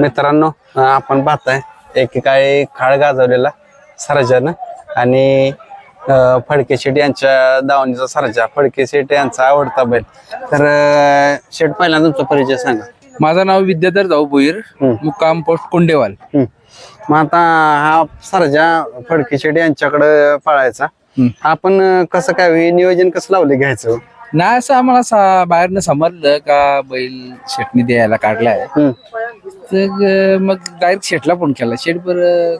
मित्रांनो आपण पाहताय एकेकाळी खाळ गाजवलेला सरजानं आणि फडके शेट यांच्या दावणीचा सरजा फडके शेट यांचा आवडता बैल तर शेट पहिल्यांदा तुमचा परिचय सांगा माझं नाव विद्याधर जाऊ भोईर. मुक्काम पोस्ट कोंडेवाल. मग आता हा सरजा फडके शेट यांच्याकडे पळायचा. आपण कसं काय नियोजन कसं लावले घ्यायचं नाही असं आम्हाला बाहेरनं समजलं का बैल शेटनी द्यायला काढलाय. तर मग डायरेक्ट शेटला फोन केला. शेट बर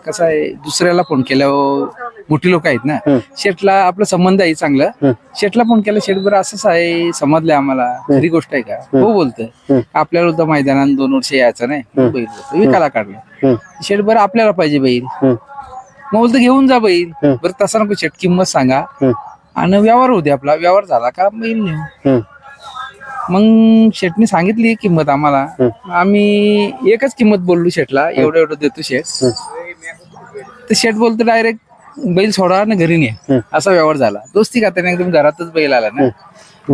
कसं आहे दुसऱ्याला फोन केल्यावर मोठी लोक आहेत ना. शेटला आपला संबंध आहे चांगलं. शेटला फोन केला शेट बरं असंच आहे समजलंय आम्हाला. खरी गोष्ट आहे का? हो. बोलतोय. आपल्याला होतं मैदानात दोन वर्ष यायचं नाही. बैल विकायला काढलं. शेट बरं आपल्याला पाहिजे बैल. मग बोलतो घेऊन जा बैल. बरं तसा नको शेट किंमत सांगा. आणि व्यवहार होते आपला. व्यवहार झाला का बैल नेऊ. मग शेटने सांगितली किंमत आम्हाला. आम्ही एकच किंमत बोललो शेटला एवढं एवढं देतो शेट. तर शेट बोलतो डायरेक्ट बैल सोडा ना घरी ने. असा व्यवहार झाला. दोस्ती खात्याने एकदम घरातच बैल आला ना.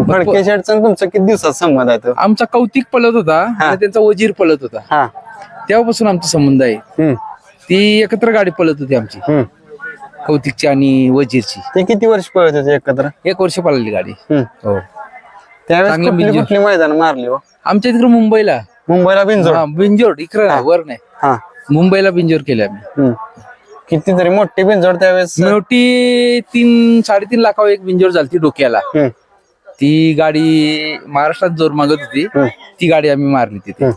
फडके शेटचा तुमचा किती दिवसात संबंध आहे तो? आमचा कौतिक पळत होता आणि त्यांचा वजीर पळत होता. हा. तेव्हापासून आमचा संबंध आहे. हम्म. ती एकत्र गाडी पळत होती आमची. हम्म. कौतिकची आणि वजीरची. ते किती वर्ष पळत होते एकत्र? एक वर्ष पळाली गाडी. हम्म. हो. त्यावेळेस चांगलं कुठली बिंजोर. कुठली मैदान मारली हो? आमच्या तिकडे मुंबईला. मुंबईला बिंजोड? हा, बिंजोड इकडं वर नाही. हा. मुंबईला बिंजोर केले आम्ही. हम्म. कितीतरी मोठी बिंजोड त्यावेळेस? मोठी तीन साडेतीन लाखावर एक बिंजोर झाली डोक्याला. हम्म. ती गाडी महाराष्ट्रात जोर मागत होती. हम्म. ती गाडी आम्ही मारली तिथे.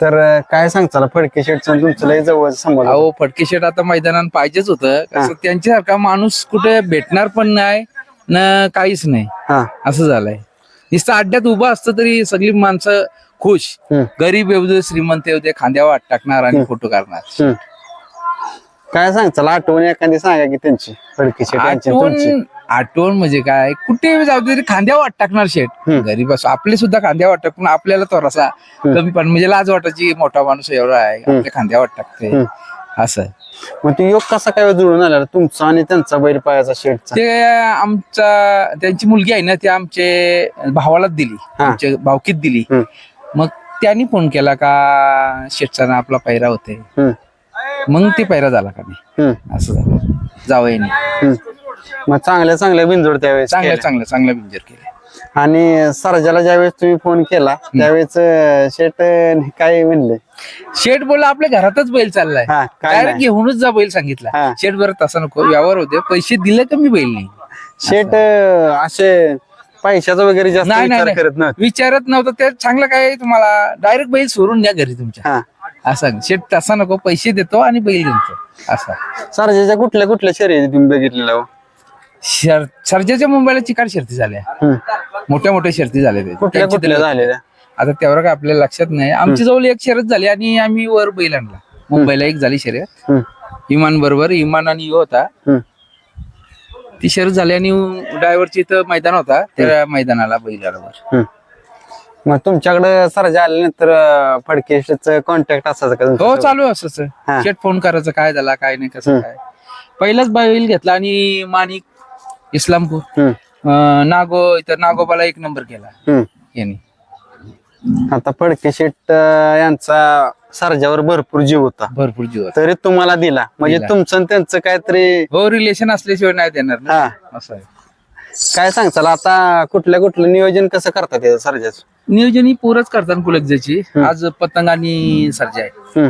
तर अं, काय सांगताल? फडके शेटचं आणि तुमचं लय जवळ संबंध होता. अहो फटके शेट आता मैदानात पाहिजेच होतं. कसं त्यांच्यासारखा माणूस कुठे भेटणार पण नाही. न काहीच नाही. हा. असं झालंय. नुसतं अड्ड्यात उभं असतं तरी सगळी माणसं खुश. हम्म. गरीब येऊ दे श्रीमंत येऊ दे खांद्यावर हात टाकणार आणि फोटो काढणार. हम्म. काय सांगताल आठवण एखादी सांगा की त्यांची तुमची आठवण आठवण म्हणजे काय? कुठे जाऊ दे तरी खांद्यावर हात टाकणार शेट हम्म. गरीब असो आपले सुद्धा खांद्यावर हात टाकून आपल्याला थोडासा कमी पण म्हणजे लाज वाटायची मोठा माणूस एवढा आहे आपल्या खांद्यावर हात टाकते. हम्म. असं मग ते योग कसा काय जुळून आला तुमचा आणि त्यांचा बैल पायाचा शेटचा ते आमचा त्यांची मुलगी आहे ना ती आमचे भावालाच दिली हा. आमच्या भावकीत दिली हम्म. मग त्यांनी फोन केला का शेटचा ना आपला पैरा होते हम्म. मग ते पैरा झाला का नाही हम्म. असं झालं जावयाने हम्म. मग चांगल्या चांगल्या बिंजोड त्यावेळेस चांगलं केल्या. चांगलं चांगलं बिंजर केलं आणि सरजाला ज्यावेळेस तुम्ही फोन केला त्यावेळेस शेट काय म्हणले? शेठ बोलला आपल्या घरातच बैल चाललाय. हा काय डायरेक्ट नाही. घेऊनच जा बैल सांगितला. शेठ बरं तसा नको व्यवहार होते पैसे दिले कमी बैल नाही. शेट अं, असे पैशाचा वगैरे जास्त नाही, नाही, विचार नाही. करत नव्हते विचारत नव्हतं ते चांगलं काय आहे तुम्हाला? डायरेक्ट बैल सोडून द्या घरी तुमच्या. हा. असं शेठ तसा नको पैसे देतो आणि बैल देतो. असा सरजाच्या कुठल्या कुठल्या शर्यती तुम्ही बघितलेल्या हो? शर सर्जाच्या मुंबईला चिकाड शर्ती झाल्या. मोठ्या मोठ्या शर्ती झाल्या ते. कुठल्या त्यांची कुठल्या तर- झालेल्या आता तेवढं काय आपल्याला लक्षात नाही आमची जवळ एक शर्यत झाली आणि आम्ही वर बैल आणला मुंबईला एक झाली शर्यत हम्म. इमान बरोबर इमान आणि यो होता हम्म. ती शर्यत झाली आणि ड्रायव्हरची इथं मैदान होता त्या मैदानाला बैल आला हम्म. मग तुमच्याकडे सरजा आल्यानंतर फडकेशच कॉन्टॅक्ट असायचा का हो? चालू असंच हा. शेट फोन करायचं काय झाला काय नाही कसं काय पहिलाच बैल घेतला आणि माणिक इस्लामपूर. हम्म. अं, नागो इथं नागोबाला एक नंबर केला. हम्म. यांनी. आता फडके शेट अं, यांचा सरजावर भरपूर जीव होता. भरपूर जीव. तरी तुम्हाला दिला. म्हणजे दिला. तुमचं आणि त्यांचं काहीतरी हो रिलेशन असल्याशिवाय नाही देणार ना. हा. असं आहे. काय सांगचाल आता कुठल्या कुठलं नियोजन कसं करतात सरजाचं? नियोजन ही पोरच करतात कुलकजाची आज पतंग आणि सर्जा आहे.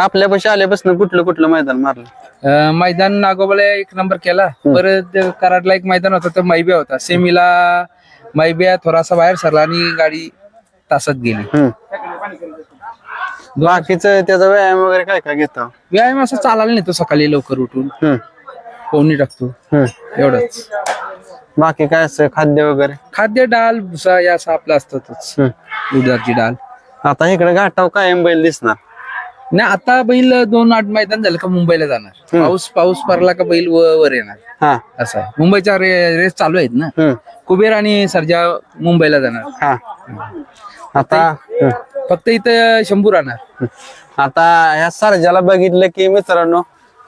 आपल्यापाशी आल्यापासून कुठलं कुठलं मैदान मारलं? अं, मैदान नागोबाला एक नंबर केला. परत कराडला एक मैदान होता तर मैब्या होता. सेमीला मैब्या थोडासा बाहेर सरला आणि गाडी तासात गेली. हम्म. बाकीचं त्याचा व्यायाम वगैरे काय काय घेतो? व्यायाम असं चालायला नेतो सकाळी लवकर उठून. हम्म. पोहणी टाकतो. हम्म. एवढंच. बाकी काय असं खाद्य वगैरे? खाद्य डाल भुसा या असं आपलं असतातच. हम्म. उदारची डाल आता इकडे घाटाव कायम बैल दिसणार. नाही आता बैल दोन आठ मैदान झालं का मुंबईला जाणार. पाऊस पाऊस पडला का बैल व- वर येणार. हा. असं आहे. मुंबईच्या रे- रेस चालू आहेत ना? हम्म. कुबेर आणि सर्जा मुंबईला जाणार. हा. आता हम्म. फक्त इथं शंभू राहणार. आता ह्या सरजाला बघितलं की मित्रांनो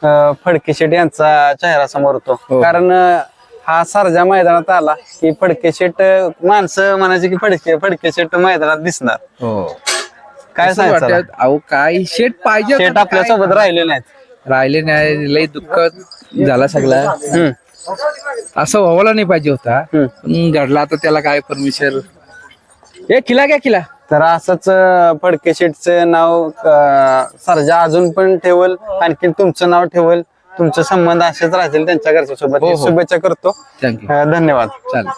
अं, फडके शेट यांचा चेहरा समोर होतो हो. कारण अं, हा सरजा मैदानात आला की फडके शेट अं, माणसं म्हणायचे की फडके फडके शेट मैदानात दिसणार. हो. काय असं सांगायचं वाटत अहो काय शेट पाहिजे शेट होतं, आपल्या काय? सोबत राहिले नाहीत राहिले नाही लय दुःख झाला सगळा. हम्म. असं व्हावला नाही पाहिजे होता. हम्म. पण घडला आता त्याला काय परमिशन ए किला घ्या किला तर असंच अं, फडके शेटचं नाव अं, सरजा अजून पण ठेवल आणखी तुमचं नाव ठेवल तुमचे संबंध असेच राहतील त्यांच्या घरच्या सोबत. हो, हो. शुभेच्छा करतो. थँक्यू अं, धन्यवाद. चालेल.